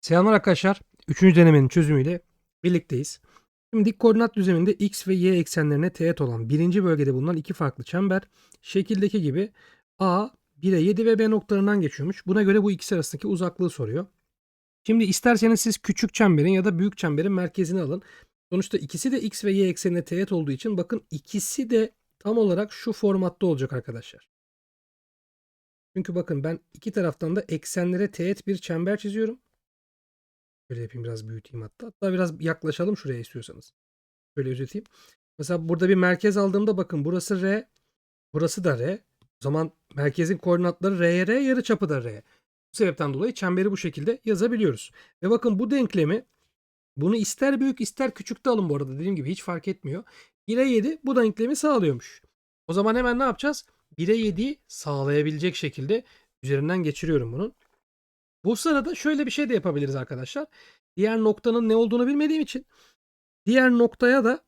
Selamlar arkadaşlar. Üçüncü denemenin çözümüyle birlikteyiz. Şimdi dik koordinat düzleminde x ve y eksenlerine teğet olan birinci bölgede bulunan iki farklı çember şekildeki gibi A 1'e 7 ve B noktalarından geçiyormuş. Buna göre bu ikisi arasındaki uzaklığı soruyor. Şimdi isterseniz siz küçük çemberin ya da büyük çemberin merkezini alın. Sonuçta ikisi de x ve y eksenine teğet olduğu için bakın ikisi de tam olarak şu formatta olacak arkadaşlar. Çünkü bakın ben iki taraftan da eksenlere teğet bir çember çiziyorum. Şöyle yapayım biraz büyüteyim hatta. Hatta biraz yaklaşalım şuraya istiyorsanız. Şöyle özeteyim. Mesela burada bir merkez aldığımda bakın burası R. Burası da R. O zaman merkezin koordinatları R'ye R, yarıçapı da R. Bu sebepten dolayı çemberi bu şekilde yazabiliyoruz. Ve bakın bu denklemi bunu ister büyük ister küçük de alın bu arada. Dediğim gibi hiç fark etmiyor. 1'e 7 bu denklemi sağlıyormuş. O zaman hemen ne yapacağız? 1'e 7'yi sağlayabilecek şekilde üzerinden geçiriyorum bunun. Bu sırada şöyle bir şey de yapabiliriz arkadaşlar. Diğer noktanın ne olduğunu bilmediğim için diğer noktaya da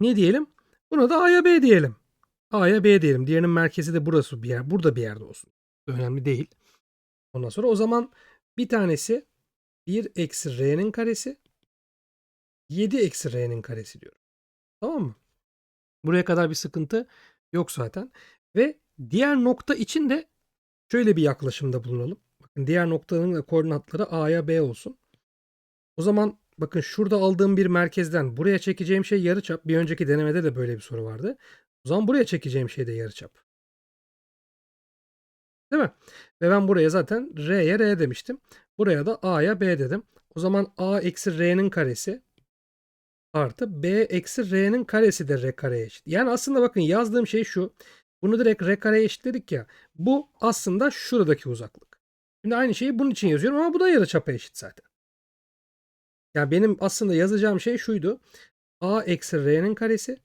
ne diyelim? Buna da A'ya B diyelim. A'ya B diyelim. Diğerinin merkezi de burası bir yer. Burada bir yerde olsun. Önemli değil. Ondan sonra o zaman bir tanesi 1 eksi R'nin karesi 7 eksi R'nin karesi diyorum. Tamam mı? Buraya kadar bir sıkıntı yok zaten. Ve diğer nokta için de şöyle bir yaklaşımda bulunalım. Bakın diğer noktanın koordinatları A'ya B olsun. O zaman bakın şurada aldığım bir merkezden buraya çekeceğim şey yarıçap. Bir önceki denemede de böyle bir soru vardı. O zaman buraya çekeceğim şey de yarıçap. Değil mi? Ve ben buraya zaten R'ye R demiştim. Buraya da A'ya B dedim. O zaman A eksi R'nin karesi artı B eksi R'nin karesi de R kareye eşit. Yani aslında bakın yazdığım şey şu. Bunu direkt R kareye eşitledik ya. Bu aslında şuradaki uzaklık. Şimdi aynı şeyi bunun için yazıyorum ama bu da yarıçapa eşit zaten. Yani benim aslında yazacağım şey şuydu. A eksi R'nin karesi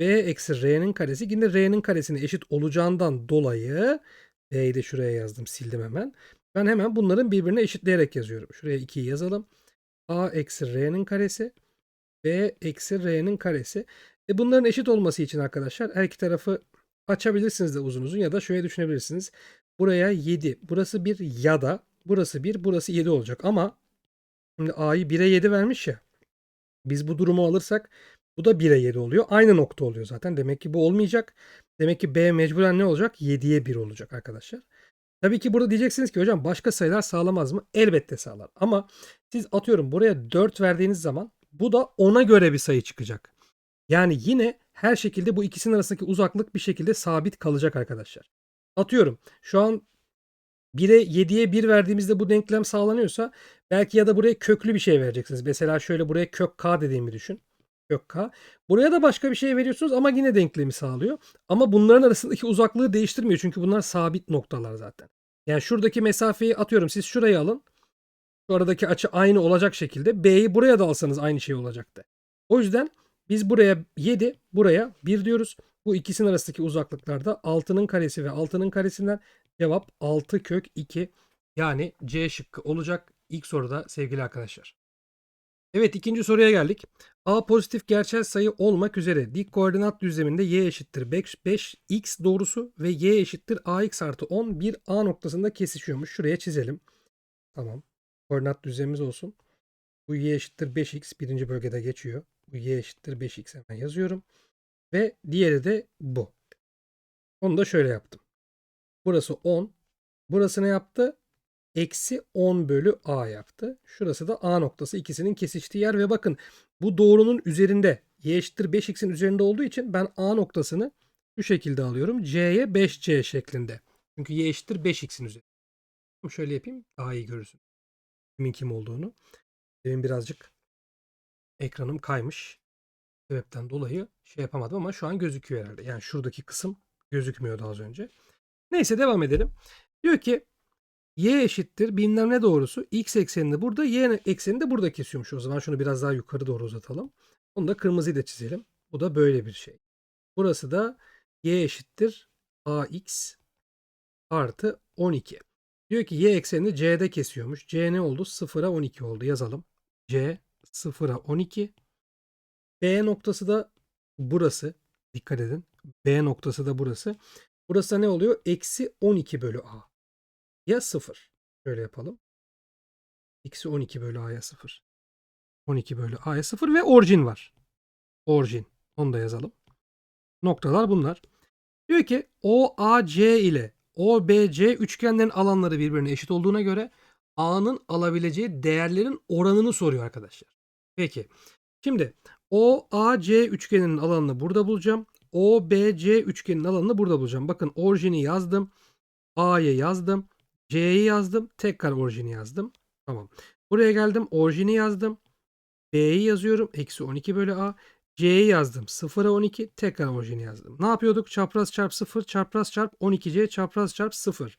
B eksi R'nin karesi yine R'nin karesine eşit olacağından dolayı B'yi de şuraya yazdım sildim hemen. Ben hemen bunların birbirine eşitleyerek yazıyorum. Şuraya 2'yi yazalım. A eksi R'nin karesi B eksi R'nin karesi. E bunların eşit olması için arkadaşlar her iki tarafı açabilirsiniz de uzun uzun ya da şöyle düşünebilirsiniz. Buraya 7. Burası 1 ya da burası 1 burası 7 olacak ama şimdi A'yı 1'e 7 vermiş ya. Biz bu durumu alırsak bu da 1'e 7 oluyor. Aynı nokta oluyor zaten. Demek ki bu olmayacak. Demek ki B mecburen ne olacak? 7'ye 1 olacak arkadaşlar. Tabii ki burada diyeceksiniz ki hocam başka sayılar sağlamaz mı? Elbette sağlar. Ama siz atıyorum buraya 4 verdiğiniz zaman bu da ona göre bir sayı çıkacak. Yani yine her şekilde bu ikisinin arasındaki uzaklık bir şekilde sabit kalacak arkadaşlar. Atıyorum şu an 1'e 7'ye 1 verdiğimizde bu denklem sağlanıyorsa belki ya da buraya köklü bir şey vereceksiniz. Mesela şöyle buraya kök k dediğimi düşün. Kök k. Buraya da başka bir şey veriyorsunuz ama yine denklemi sağlıyor. Ama bunların arasındaki uzaklığı değiştirmiyor. Çünkü bunlar sabit noktalar zaten. Yani şuradaki mesafeyi atıyorum siz şurayı alın. Şu aradaki açı aynı olacak şekilde B'yi buraya da alsanız aynı şey olacaktı. O yüzden biz buraya 7, buraya 1 diyoruz. Bu ikisinin arasındaki uzaklıklarda 6'nın karesi ve 6'nın karesinden cevap 6 kök 2 yani C şıkkı olacak ilk soruda sevgili arkadaşlar. Evet ikinci soruya geldik. A pozitif gerçel sayı olmak üzere dik koordinat düzleminde y eşittir 5, 5x doğrusu ve y eşittir ax artı 10 bir A noktasında kesişiyormuş. Şuraya çizelim. Tamam. Koordinat düzlemimiz olsun. Bu y eşittir 5x birinci bölgede geçiyor. Bu y eşittir 5x hemen yazıyorum. Ve diğeri de bu. Onu da şöyle yaptım. Burası 10. Burası ne yaptı? Eksi 10 bölü a yaptı. Şurası da a noktası ikisinin kesiştiği yer ve bakın bu doğrunun üzerinde y eşittir 5x'in üzerinde olduğu için ben a noktasını şu şekilde alıyorum. c'ye 5c şeklinde. Çünkü y eşittir 5x'in üzerinde. Şöyle yapayım daha iyi görürsün. Kimin kim olduğunu. Benim birazcık ekranım kaymış. Sebepten dolayı şey yapamadım ama şu an gözüküyor herhalde. Yani şuradaki kısım gözükmüyordu az önce. Neyse devam edelim. Diyor ki y eşittir bilmem ne doğrusu x ekseninde burada y ekseninde de burada kesiyormuş. O zaman şunu biraz daha yukarı doğru uzatalım. Onu da kırmızıyla çizelim. Bu da böyle bir şey. Burası da y eşittir ax artı 12. Diyor ki y eksenini c'de kesiyormuş. c ne oldu? 0'a 12 oldu. Yazalım. c 0'a 12. B noktası da burası. Dikkat edin. B noktası da burası. Burası da ne oluyor? Eksi 12 bölü A. Ya 0. Şöyle yapalım. Eksi 12 bölü a'ya 0. 12 bölü a'ya 0 ve orijin var. Orijin. Onu da yazalım. Noktalar bunlar. Diyor ki OAC ile OBC üçgenlerin alanları birbirine eşit olduğuna göre A'nın alabileceği değerlerin oranını soruyor arkadaşlar. Peki. Şimdi OAC üçgeninin alanını burada bulacağım. OBC üçgeninin alanını burada bulacağım. Bakın orijini yazdım. A'yı yazdım. C'yi yazdım. Tekrar orijini yazdım. Tamam. Buraya geldim. Orijini yazdım. B'yi yazıyorum. Eksi 12 bölü A. C'yi yazdım. 0'a 12. Tekrar orijini yazdım. Ne yapıyorduk? Çapraz çarp 0. Çapraz çarp 12C. Çapraz çarp 0.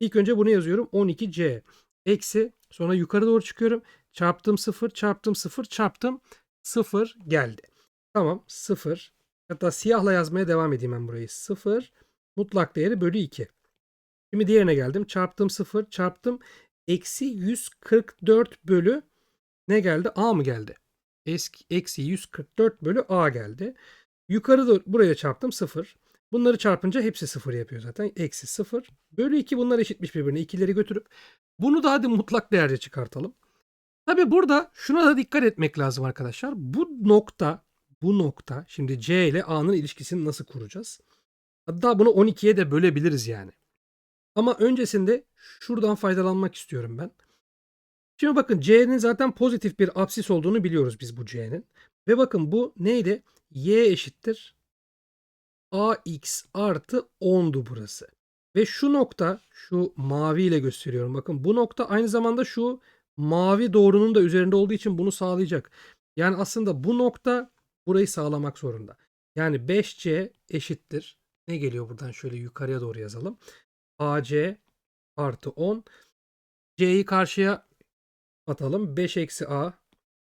İlk önce bunu yazıyorum. 12C. Eksi. Sonra yukarı doğru çıkıyorum. Çarptım 0. Çarptım 0. Çarptım 0 geldi. Tamam. 0. Hatta siyahla yazmaya devam edeyim ben burayı. 0. Mutlak değeri bölü 2. Şimdi diğerine geldim. Çarptım 0. Çarptım. Eksi 144 bölü ne geldi? A mı geldi? Eski, eksi 144 bölü A geldi. Yukarı doğru buraya çarptım 0. Bunları çarpınca hepsi 0 yapıyor zaten. Eksi 0. Bölü 2 bunlar eşitmiş birbirine. İkileri götürüp bunu da hadi mutlak değerce çıkartalım. Tabi burada şuna da dikkat etmek lazım arkadaşlar. Bu nokta bu nokta şimdi C ile A'nın ilişkisini nasıl kuracağız? Hatta bunu 12'ye de bölebiliriz yani. Ama öncesinde şuradan faydalanmak istiyorum ben. Şimdi bakın C'nin zaten pozitif bir apsis olduğunu biliyoruz biz bu C'nin. Ve bakın bu neydi? Y eşittir. AX artı 10'du burası. Ve şu nokta şu mavi ile gösteriyorum. Bakın bu nokta aynı zamanda şu mavi doğrunun da üzerinde olduğu için bunu sağlayacak. Yani aslında bu nokta burayı sağlamak zorunda. Yani 5C eşittir. Ne geliyor buradan şöyle yukarıya doğru yazalım. AC artı 10. C'yi karşıya atalım. 5 eksi A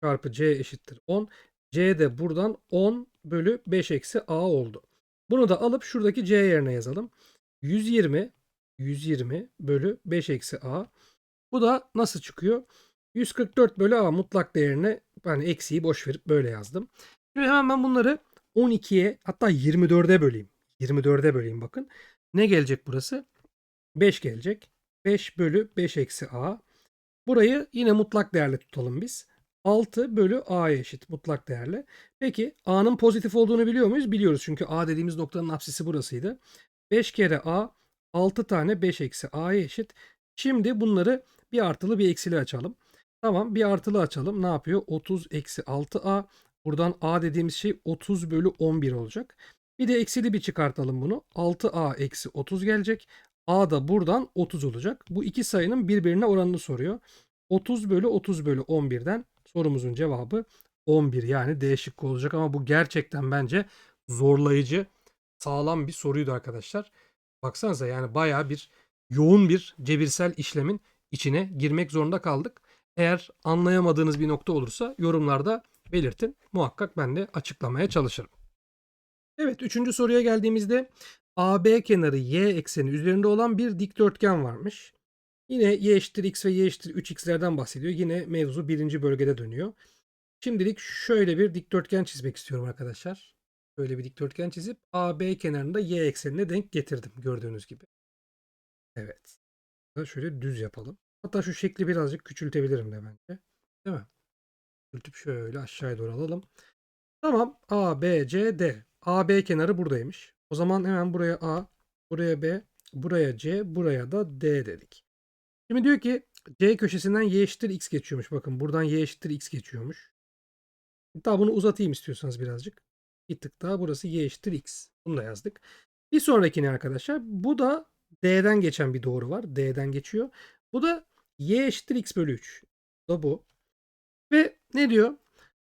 çarpı C eşittir 10. C de buradan 10 bölü 5 eksi A oldu. Bunu da alıp şuradaki C yerine yazalım. 120 120 bölü 5 eksi A. Bu da nasıl çıkıyor? 144 bölü A mutlak değerine yani eksiği boş verip böyle yazdım. Şimdi hemen ben bunları 12'ye hatta 24'e böleyim. 24'e böleyim bakın. Ne gelecek burası? 5 gelecek. 5 bölü 5 eksi A. Burayı yine mutlak değerle tutalım biz. 6 bölü A'ya eşit mutlak değerle. Peki A'nın pozitif olduğunu biliyor muyuz? Biliyoruz çünkü A dediğimiz noktanın apsisi burasıydı. 5 kere A 6 tane 5 eksi A'ya eşit. Şimdi bunları bir artılı bir eksili açalım. Tamam bir artılı açalım. Ne yapıyor? 30 eksi 6A. Buradan A dediğimiz şey 30 bölü 11 olacak. Bir de eksili bir çıkartalım bunu. 6A eksi 30 gelecek. A da buradan 30 olacak. Bu iki sayının birbirine oranını soruyor. 30 bölü 30 bölü 11'den sorumuzun cevabı 11 yani D olacak ama bu gerçekten bence zorlayıcı sağlam bir soruydu arkadaşlar. Baksanıza yani baya bir yoğun bir cebirsel işlemin içine girmek zorunda kaldık. Eğer anlayamadığınız bir nokta olursa yorumlarda belirtin. Muhakkak ben de açıklamaya çalışırım. Evet üçüncü soruya geldiğimizde AB kenarı y ekseni üzerinde olan bir dikdörtgen varmış. Yine y eşittir x ve y eşittir 3x'lerden bahsediyor. Yine mevzu birinci bölgede dönüyor. Şimdilik şöyle bir dikdörtgen çizmek istiyorum arkadaşlar. Böyle bir dikdörtgen çizip AB kenarında y eksenine denk getirdim gördüğünüz gibi. Evet. Şöyle düz yapalım. Hatta şu şekli birazcık küçültebilirim de bence. Değil mi? Küçültüp şöyle aşağıya doğru alalım. Tamam. A, B, C, D. AB kenarı buradaymış. O zaman hemen buraya A, buraya B, buraya C, buraya da D dedik. Şimdi diyor ki C köşesinden y eşittir x geçiyormuş. Bakın buradan y eşittir x geçiyormuş. Hatta bunu uzatayım istiyorsanız birazcık. Bir tık daha burası y eşittir x. Bunu da yazdık. Bir sonrakine arkadaşlar bu da D'den geçen bir doğru var. D'den geçiyor. Bu da y eşittir x bölü 3. Bu da bu. Ve ne diyor?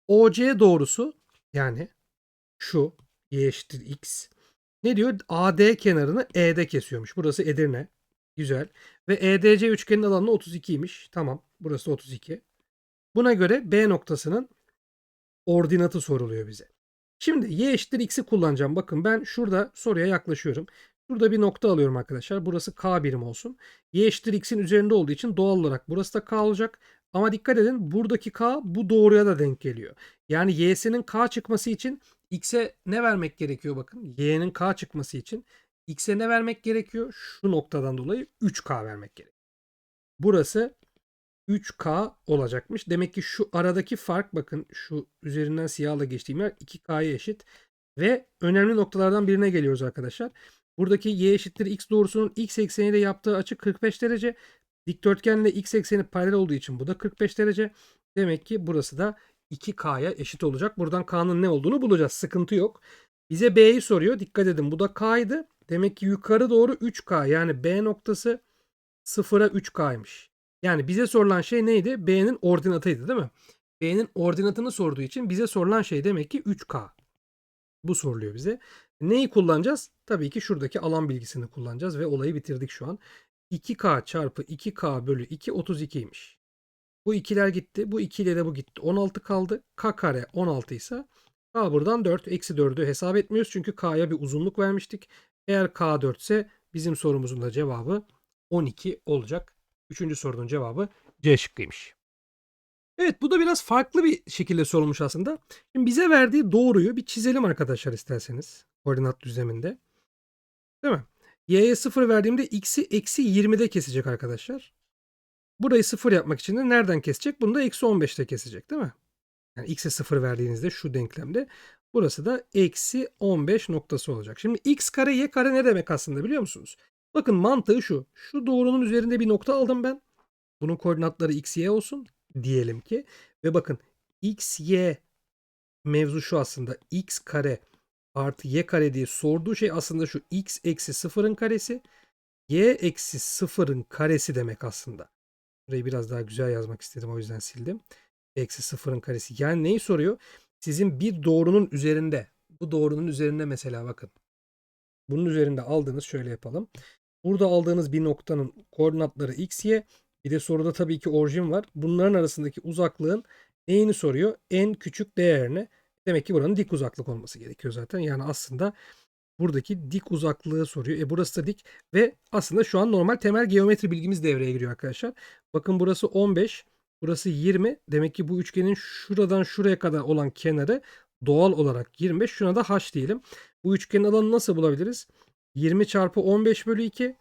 OC doğrusu yani şu y eşittir x. Ne diyor? AD kenarını E'de kesiyormuş. Burası Edirne. Güzel. Ve EDC üçgenin alanı 32'ymiş. Tamam. Burası 32. Buna göre B noktasının ordinatı soruluyor bize. Şimdi y eşittir x'i kullanacağım. Bakın ben şurada soruya yaklaşıyorum. Şurada bir nokta alıyorum arkadaşlar. Burası k birim olsun. Y eşittir x'in üzerinde olduğu için doğal olarak burası da k olacak. Ama dikkat edin buradaki k bu doğruya da denk geliyor. Yani y'sinin k çıkması için x'e ne vermek gerekiyor bakın. y'nin k çıkması için x'e ne vermek gerekiyor? Şu noktadan dolayı 3k vermek gerekiyor. Burası 3K olacakmış. Demek ki şu aradaki fark bakın şu üzerinden siyahla geçtiğim yer 2K'ya eşit. Ve önemli noktalardan birine geliyoruz arkadaşlar. Buradaki y eşittir x doğrusunun x ekseniyle yaptığı açı 45 derece. Dikdörtgenle x ekseni paralel olduğu için bu da 45 derece. Demek ki burası da 2K'ya eşit olacak. Buradan K'nın ne olduğunu bulacağız. Sıkıntı yok. Bize B'yi soruyor. Dikkat edin bu da K'ydı. Demek ki yukarı doğru 3K yani B noktası 0'a 3K'ymış. Yani bize sorulan şey neydi? B'nin ordinatıydı değil mi? B'nin ordinatını sorduğu için bize sorulan şey demek ki 3K. Bu soruluyor bize. Neyi kullanacağız? Tabii ki şuradaki alan bilgisini kullanacağız ve olayı bitirdik şu an. 2K çarpı 2K bölü 2 32'ymiş. Bu ikiler gitti. Bu 2 ile de bu gitti. 16 kaldı. K kare 16 ise K buradan 4. Eksi 4'ü hesap etmiyoruz. Çünkü K'ya bir uzunluk vermiştik. Eğer K 4 ise bizim sorumuzun da cevabı 12 olacak. Üçüncü sorunun cevabı C şıkkıymış. Evet bu da biraz farklı bir şekilde sorulmuş aslında. Şimdi bize verdiği doğruyu bir çizelim arkadaşlar isterseniz. Koordinat düzleminde. Değil mi? Y'ye 0 verdiğimde x'i eksi 20'de kesecek arkadaşlar. Burayı 0 yapmak için de nereden kesecek? Bunu da eksi 15'te kesecek değil mi? Yani x'e 0 verdiğinizde şu denklemde. Burası da eksi 15 noktası olacak. Şimdi x kare y kare ne demek aslında biliyor musunuz? Bakın mantığı şu. Şu doğrunun üzerinde bir nokta aldım ben. Bunun koordinatları x, y olsun diyelim ki. Ve bakın x, y mevzu şu aslında. x kare artı y kare diye sorduğu şey aslında şu x eksi sıfırın karesi. y eksi sıfırın karesi demek aslında. Burayı biraz daha güzel yazmak istedim o yüzden sildim. Eksi sıfırın karesi. Yani neyi soruyor? Sizin bir doğrunun üzerinde. Bu doğrunun üzerinde mesela bakın. Bunun üzerinde aldığınız şöyle yapalım. Burada aldığınız bir noktanın koordinatları x, y. Bir de soruda tabii ki orijin var. Bunların arasındaki uzaklığın neyini soruyor? En küçük değerini. Demek ki buranın dik uzaklık olması gerekiyor zaten. Yani aslında buradaki dik uzaklığı soruyor. E burası da dik ve aslında şu an normal temel geometri bilgimiz devreye giriyor arkadaşlar. Bakın burası 15, burası 20. Demek ki bu üçgenin şuradan şuraya kadar olan kenarı doğal olarak 25. Şuna da h diyelim. Bu üçgenin alanını nasıl bulabiliriz? 20 çarpı 15 bölü 2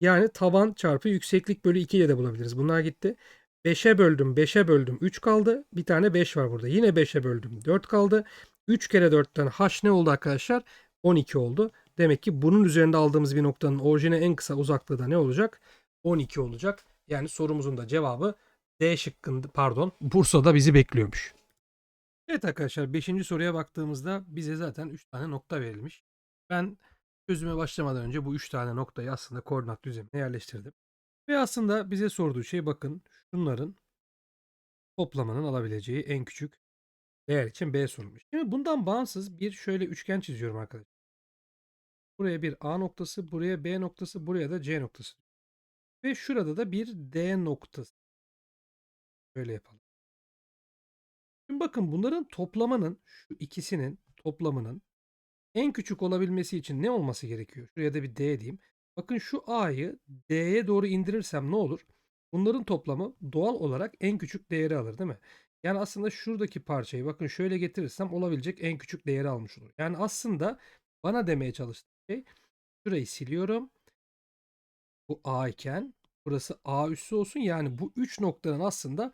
yani taban çarpı yükseklik bölü 2 ile de bulabiliriz. Bunlar gitti. 5'e böldüm 5'e böldüm 3 kaldı. Bir tane 5 var burada. Yine 5'e böldüm 4 kaldı. 3 kere 4'ten h ne oldu arkadaşlar? 12 oldu. Demek ki bunun üzerinde aldığımız bir noktanın orijine en kısa uzaklığı da ne olacak? 12 olacak. Yani sorumuzun da cevabı D şıkkında pardon Bursa'da bizi bekliyormuş. Evet arkadaşlar 5. soruya baktığımızda bize zaten 3 tane nokta verilmiş. Ben çözüme başlamadan önce bu 3 tane noktayı aslında koordinat düzlemine yerleştirdim. Ve aslında bize sorduğu şey bakın şunların toplamının alabileceği en küçük değer için B sorulmuş. Şimdi bundan bağımsız bir şöyle üçgen çiziyorum arkadaşlar. Buraya bir A noktası, buraya B noktası, buraya da C noktası. Ve şurada da bir D noktası. Böyle yapalım. Şimdi bakın bunların toplamanın şu ikisinin toplamının en küçük olabilmesi için ne olması gerekiyor? Şuraya da bir D diyeyim. Bakın şu A'yı D'ye doğru indirirsem ne olur? Bunların toplamı doğal olarak en küçük değeri alır değil mi? Yani aslında şuradaki parçayı bakın şöyle getirirsem olabilecek en küçük değeri almış olur. Yani aslında bana demeye çalıştığı şey şurayı siliyorum. Bu A iken burası A üssü olsun. Yani bu üç noktanın aslında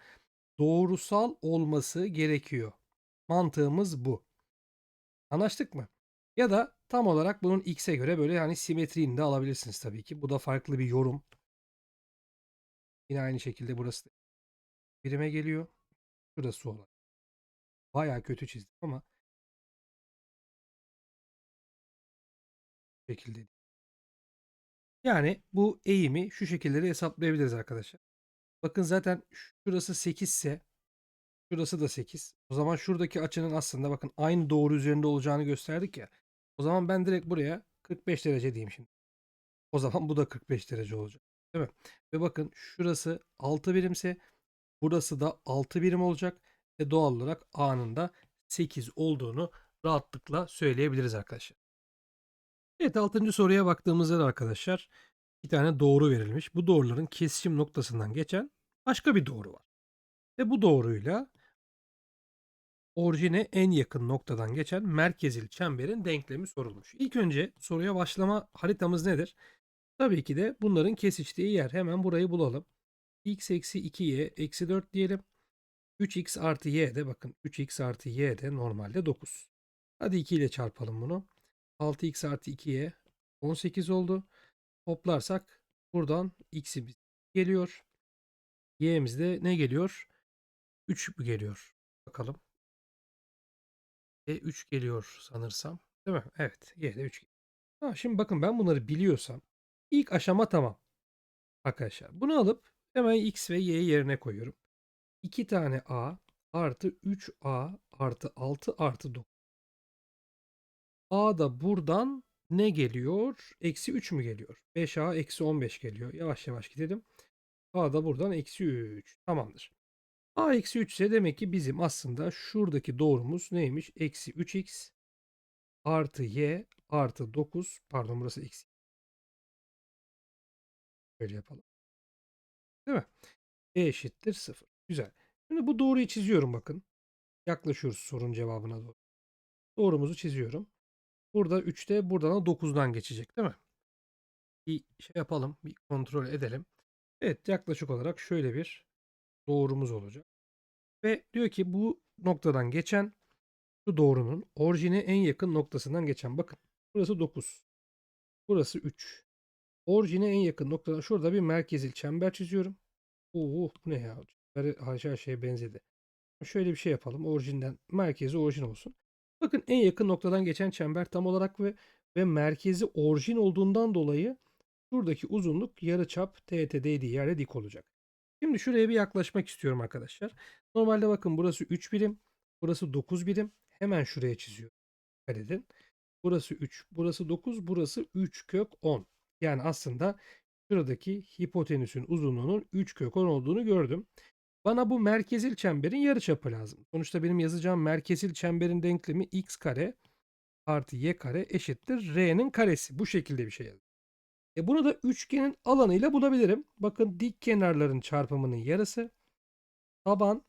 doğrusal olması gerekiyor. Mantığımız bu. Anlaştık mı? Ya da tam olarak bunun x'e göre böyle yani simetriğini de alabilirsiniz tabii ki. Bu da farklı bir yorum. Yine aynı şekilde burası da birime geliyor. Şurası olan. Baya kötü çizdim ama şekilde. Yani bu eğimi şu şekilde de hesaplayabiliriz arkadaşlar. Bakın zaten şurası 8 ise şurası da 8. O zaman şuradaki açının aslında bakın aynı doğru üzerinde olacağını gösterdik ya. O zaman ben direkt buraya 45 derece diyeyim şimdi. O zaman bu da 45 derece olacak. Değil mi? Ve bakın şurası 6 birimse burası da 6 birim olacak. Ve doğal olarak A'nın da 8 olduğunu rahatlıkla söyleyebiliriz arkadaşlar. Evet 6. soruya baktığımızda da arkadaşlar bir tane doğru verilmiş. Bu doğruların kesişim noktasından geçen başka bir doğru var. Ve bu doğruyla orijine en yakın noktadan geçen merkezil çemberin denklemi sorulmuş. İlk önce soruya başlama haritamız nedir? Tabii ki de bunların kesiştiği yer. Hemen burayı bulalım. x eksi 2y eksi 4 diyelim. 3x artı y de bakın 3x artı y de normalde 9. Hadi 2 ile çarpalım bunu. 6x artı 2y 18 oldu. Toplarsak buradan x'imiz geliyor. Y'miz de ne geliyor? 3 mü geliyor? Bakalım. E 3 geliyor sanırsam. Değil mi? Evet. Y de 3 geliyor. Ha, şimdi bakın ben bunları biliyorsam ilk aşama tamam. Arkadaşlar bunu alıp hemen x ve y'yi yerine koyuyorum. 2 tane a artı 3a artı 6 artı 9. a da buradan ne geliyor? Eksi 3 mü geliyor? 5a eksi 15 geliyor. Yavaş yavaş gidelim. a da buradan eksi 3. Tamamdır. A eksi 3 ise demek ki bizim aslında şuradaki doğrumuz neymiş? Eksi 3x artı y artı 9 pardon burası eksi. Böyle yapalım. Değil mi? E eşittir 0. Güzel. Şimdi bu doğruyu çiziyorum bakın. Yaklaşıyoruz sorunun cevabına doğru. Doğrumuzu çiziyorum. Burada 3'te buradan da 9'dan geçecek değil mi? Bir şey yapalım. Bir kontrol edelim. Evet yaklaşık olarak şöyle bir doğrumuz olacak. Ve diyor ki bu noktadan geçen şu doğrunun orijine en yakın noktasından geçen. Bakın burası 9. Burası 3. Orijine en yakın noktadan şurada bir merkezil çember çiziyorum. Oo, bu ne ya? Çember her şeye benzedi. Şöyle bir şey yapalım. Orijinden merkezi orijin olsun. Bakın en yakın noktadan geçen çember tam olarak ve ve merkezi orijin olduğundan dolayı şuradaki uzunluk yarıçap TT değdiği yerde dik olacak. Şimdi şuraya bir yaklaşmak istiyorum arkadaşlar. Normalde bakın burası 3 birim. Burası 9 birim. Hemen şuraya çiziyorum. Dikkat edin. Burası 3. Burası 9. Burası 3 kök 10. Yani aslında şuradaki hipotenüsün uzunluğunun 3 kök 10 olduğunu gördüm. Bana bu merkezil çemberin yarıçapı lazım. Sonuçta benim yazacağım merkezil çemberin denklemi x kare artı y kare eşittir r'nin karesi. Bu şekilde bir şey. E bunu da üçgenin alanıyla bulabilirim. Bakın dik kenarların çarpımının yarısı taban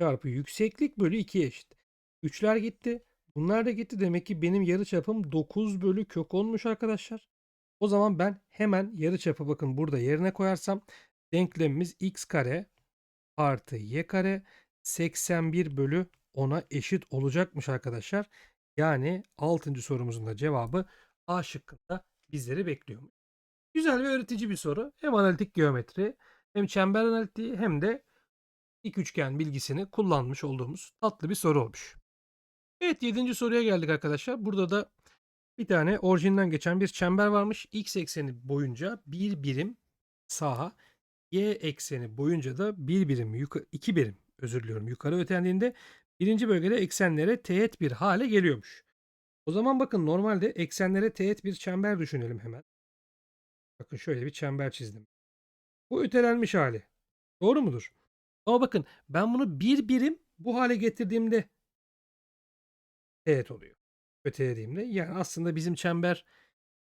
çarpı yükseklik bölü 2'ye eşit. Üçler gitti. Bunlar da gitti. Demek ki benim yarıçapım 9 bölü kök 10'muş arkadaşlar. O zaman ben hemen yarıçapı bakın burada yerine koyarsam denklemimiz x kare artı y kare 81 bölü 10'a eşit olacakmış arkadaşlar. Yani 6. sorumuzun da cevabı A şıkkında bizleri bekliyor. Güzel ve öğretici bir soru. Hem analitik geometri hem çember analitiği hem de dik üçgen bilgisini kullanmış olduğumuz tatlı bir soru olmuş. Evet 7. soruya geldik arkadaşlar. Burada da bir tane orijinden geçen bir çember varmış. X ekseni boyunca bir birim sağa, y ekseni boyunca da bir birim, yukarı, iki birim özür diliyorum yukarı ötendiğinde birinci bölgede eksenlere teğet bir hale geliyormuş. O zaman bakın normalde eksenlere teğet bir çember düşünelim hemen. Bakın şöyle bir çember çizdim. Bu ötelenmiş hali. Doğru mudur? Ama bakın ben bunu bir birim bu hale getirdiğimde teğet oluyor. Ötelediğimde. Yani aslında bizim çember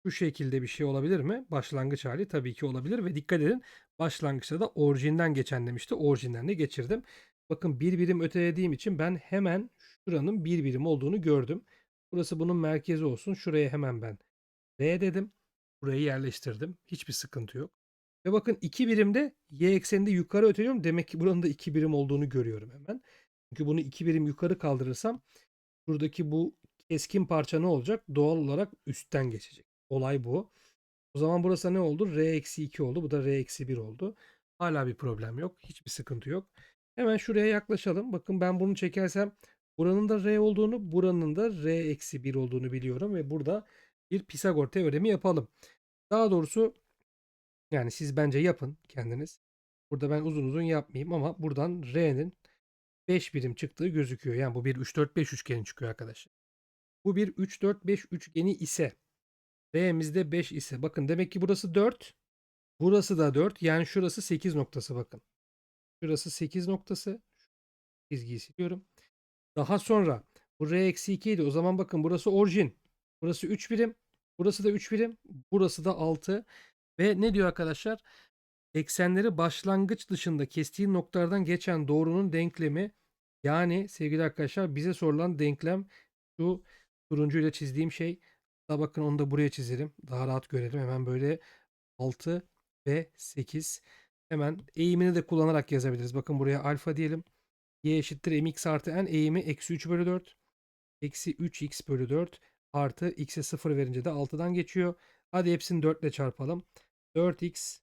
şu şekilde bir şey olabilir mi? Başlangıç hali tabii ki olabilir ve dikkat edin başlangıçta da orijinden geçen demişti. Orijinden de geçirdim. Bakın bir birim ötelediğim için ben hemen şuranın bir birim olduğunu gördüm. Burası bunun merkezi olsun. Şuraya hemen ben R dedim. Burayı yerleştirdim. Hiçbir sıkıntı yok. Ve bakın iki birimde y ekseninde yukarı öteliyorum. Demek ki buranın da iki birim olduğunu görüyorum hemen. Çünkü bunu iki birim yukarı kaldırırsam buradaki bu keskin parça ne olacak? Doğal olarak üstten geçecek. Olay bu. O zaman burası ne oldu? R eksi 2 oldu. Bu da R eksi 1 oldu. Hala bir problem yok. Hiçbir sıkıntı yok. Hemen şuraya yaklaşalım. Bakın ben bunu çekersem buranın da R olduğunu, buranın da R eksi 1 olduğunu biliyorum. Ve burada bir Pisagor teoremi yapalım. Daha doğrusu yani siz bence yapın kendiniz. Burada ben uzun uzun yapmayayım ama buradan R'nin 5 birim çıktığı gözüküyor. Yani bu bir 3 4 5 üçgeni çıkıyor arkadaşlar. Bu bir 3 4 5 üçgeni ise R'mizde 5 ise bakın demek ki burası 4. Burası da 4. Yani şurası 8 noktası bakın. Şurası 8 noktası. Çizgiyi siliyorum. Daha sonra bu R eksi 2 idi. O zaman bakın burası orijin. Burası 3 birim. Burası da 3 birim. Burası da 6. Ve ne diyor arkadaşlar? Eksenleri başlangıç dışında kestiği noktalardan geçen doğrunun denklemi yani sevgili arkadaşlar bize sorulan denklem şu turuncuyla çizdiğim şey. Daha bakın onu da buraya çizelim. Daha rahat görelim. Hemen böyle 6 ve 8. Hemen eğimini de kullanarak yazabiliriz. Bakın buraya alfa diyelim. Y eşittir mx artı n eğimi eksi 3 bölü 4. Eksi 3x bölü 4 artı x'e 0 verince de 6'dan geçiyor. Hadi hepsini 4 ile çarpalım. 4x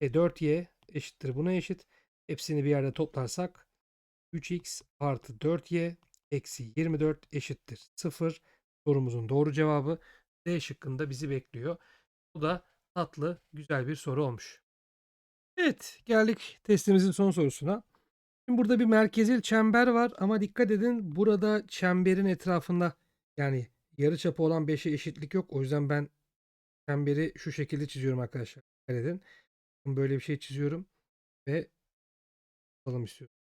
e 4y eşittir buna eşit. Hepsini bir yerde toplarsak 3x artı 4y eksi 24 eşittir 0. Sorumuzun doğru cevabı D şıkkında bizi bekliyor. Bu da tatlı, güzel bir soru olmuş. Evet, geldik testimizin son sorusuna. Şimdi burada bir merkezil çember var ama dikkat edin burada çemberin etrafında yani yarıçapı olan 5'e eşitlik yok. O yüzden ben çemberi şu şekilde çiziyorum arkadaşlar. Dikkat edin. Böyle bir şey çiziyorum ve alalım istiyorum.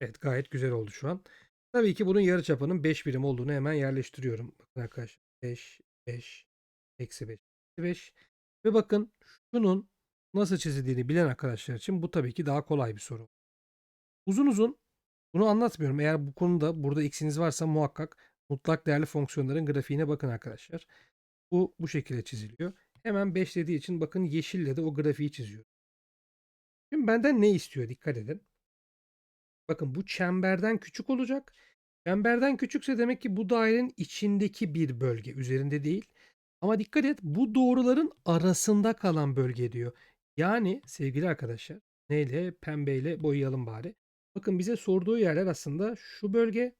Evet gayet güzel oldu şu an. Tabii ki bunun yarıçapının 5 birim olduğunu hemen yerleştiriyorum. Bakın arkadaşlar 5, 5, eksi 5, 5. Ve bakın şunun nasıl çizildiğini bilen arkadaşlar için bu tabii ki daha kolay bir soru. Uzun uzun bunu anlatmıyorum. Eğer bu konuda burada x'iniz varsa muhakkak mutlak değerli fonksiyonların grafiğine bakın arkadaşlar. Bu bu şekilde çiziliyor. Hemen 5 dediği için bakın yeşille de o grafiği çiziyor. Şimdi benden ne istiyor? Dikkat edin. Bakın bu çemberden küçük olacak. Çemberden küçükse demek ki bu dairenin içindeki bir bölge. Üzerinde değil. Ama dikkat et bu doğruların arasında kalan bölge diyor. Yani sevgili arkadaşlar neyle pembeyle boyayalım bari. Bakın bize sorduğu yerler aslında şu bölge.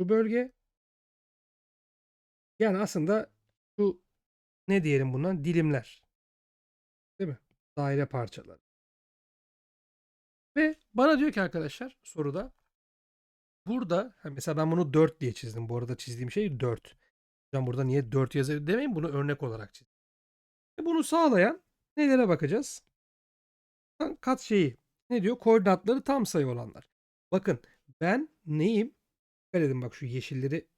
Şu bölge. Yani aslında şu ne diyelim buna dilimler. Değil mi? Daire parçaları. Ve bana diyor ki arkadaşlar soruda burada mesela ben bunu 4 diye çizdim. Bu arada çizdiğim şey 4. Ben burada niye 4 yazıyor demeyin bunu örnek olarak çizdim. Bunu sağlayan nelere bakacağız? Kat şeyi ne diyor? Koordinatları tam sayı olanlar. Bakın ben neyim? Dikkat edin bak şu yeşilleri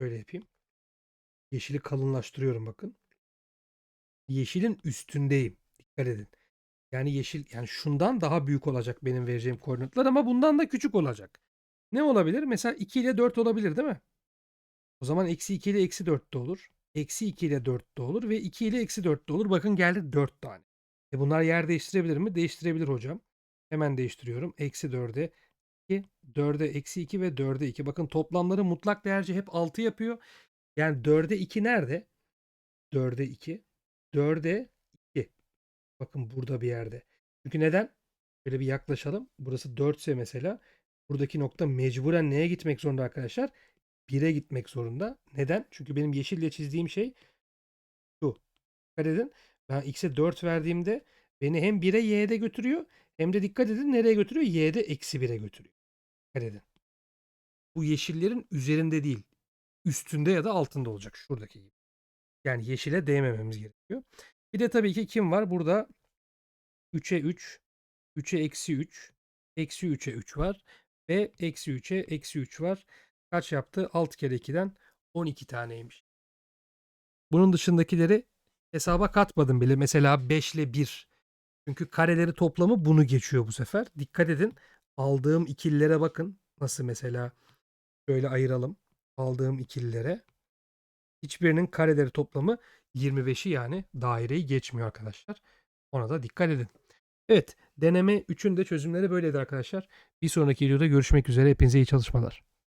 böyle yapayım. Yeşili kalınlaştırıyorum bakın. Yeşilin üstündeyim. Dikkat edin. Yani yeşil yani şundan daha büyük olacak benim vereceğim koordinatlar ama bundan da küçük olacak. Ne olabilir? Mesela 2 ile 4 olabilir değil mi? O zaman eksi 2 ile eksi 4 de olur. Eksi 2 ile 4 de olur ve 2 ile eksi 4 de olur. Bakın geldi 4 tane. E bunlar yer değiştirebilir mi? Değiştirebilir hocam. Hemen değiştiriyorum. Eksi 4'e 2, 4'e eksi 2 ve 4'e 2. Bakın toplamları mutlak değerci hep 6 yapıyor. Yani 4'e 2 nerede? 4'e 2. 4'e 2. Bakın burada bir yerde. Çünkü neden? Böyle bir yaklaşalım. Burası 4 ise mesela buradaki nokta mecburen neye gitmek zorunda arkadaşlar? 1'e gitmek zorunda. Neden? Çünkü benim yeşille çizdiğim şey şu. Dikkat edin. Ben x'e 4 verdiğimde beni hem 1'e y'de götürüyor hem de dikkat edin nereye götürüyor? y'de eksi 1'e götürüyor. Dikkat edin. Bu yeşillerin üzerinde değil. Üstünde ya da altında olacak. Şuradaki gibi. Yani yeşile değmememiz gerekiyor. Bir de tabii ki kim var? Burada 3'e 3, 3'e eksi 3, eksi 3'e 3 var. Ve eksi 3'e eksi 3 var. Kaç yaptı? 6 kere 2'den 12 taneymiş. Bunun dışındakileri hesaba katmadım bile. Mesela 5 ile 1. Çünkü kareleri toplamı bunu geçiyor bu sefer. Dikkat edin. Aldığım ikililere bakın. Nasıl mesela şöyle ayıralım. Aldığım ikililere. Hiçbirinin kareleri toplamı 25'i yani daireyi geçmiyor arkadaşlar. Ona da dikkat edin. Evet deneme 3'ün de çözümleri böyleydi arkadaşlar. Bir sonraki videoda görüşmek üzere. Hepinize iyi çalışmalar.